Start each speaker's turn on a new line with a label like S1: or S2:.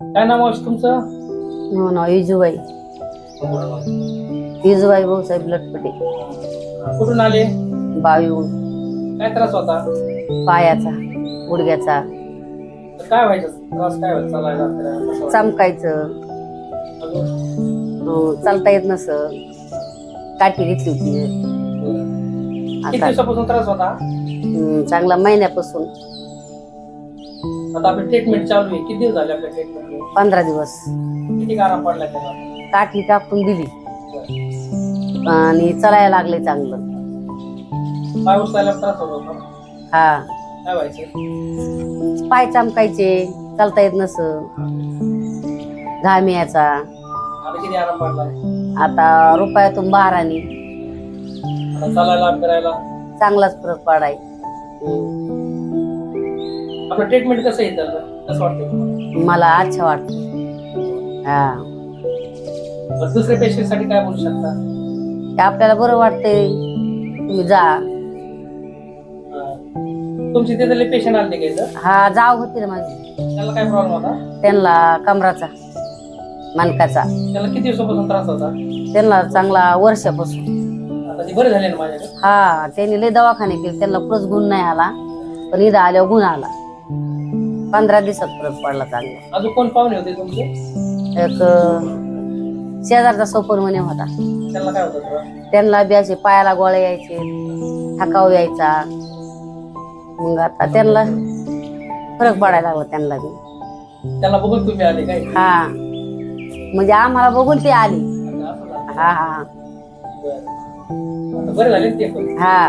S1: काय नाव आहे तुमचं?
S2: हो ना इजूबाई. इजूबाई भाऊसाहेब लटपटे.
S1: कुठून आले?
S2: बावीहून
S1: काय त्रास होता?
S2: पायाचा गुडघ्याचा.
S1: काय व्हायचं? त्रास काय व्हायचा? चालायला फिरायला, कसं व्हायचं?
S2: चमकायचं.
S1: अजून?
S2: अं, चालता येत नसं. काठी घेतली होती.
S1: किती
S2: आता
S1: दिवसापासून त्रास होता?
S2: हं, चांगला महिन्यापासून.
S1: आता आपली ट्रीटमेंट चालू आहे. किती दिवस झाले आपल्या ट्रीटमेंट
S2: पंधरा दिवस.
S1: किती आराम पडला त्याला?
S2: काठी टाकून दिली. आणि चालायला लागले चांगलं.
S1: पाय उचलायला त्रास होत
S2: हा.
S1: काय व्हायचं?
S2: पाय चमकायचे चालता येत नस. घाम यायचा.
S1: आता किती आराम पडला?
S2: आता रुपयातून बारानी.
S1: आता चालायला फिरायला?
S2: चांगलाच फरक पडाय.
S1: आपलं ट्रीटमेंट कसं कसं वाटतं
S2: मला अच्छा वाटत. हा.
S1: बरं, दुसऱ्या काय बोलू शकता?
S2: ते आपल्याला बरं वाटतंय. तुम्ही जा.
S1: अं, तुमची तिथले पेशंट आले इथं?
S2: हा जाव होती ना माझी.
S1: त्याला काय प्रॉब्लेम होता?
S2: त्यांना कमराचा. मनकाचा
S1: त्याला किती दिवसापासून त्रास होता?
S2: त्यांना चांगला वर्षापासून.
S1: आता ते बरे झाले ना माझ्याकडे?
S2: हा त्यांनी लय दवाखाने केले. त्यांना कुठंच गुण नाही आला. पण इथं आल्यावर गुण आला. पंधरा दिवसात फरक पडला चांगला.
S1: अजून कोण पाहुणे होते तुमचे?
S2: एक अं, शेजारचा सोपर म्हणे होता.
S1: त्याला काय होतं त्रास?
S2: त्यांना बी असे पायाला गोळे यायचे थकाव यायचा. मग आता त्यांना फरक पडायला लागला त्यांना बी.
S1: त्याला बघून तुम्ही आले काय?
S2: हा. म्हणजे आम्हाला बघून ते आली.
S1: आता असं झालं.
S2: हा हा.
S1: बरं. आता बरे झाले ना ते पण?
S2: हा.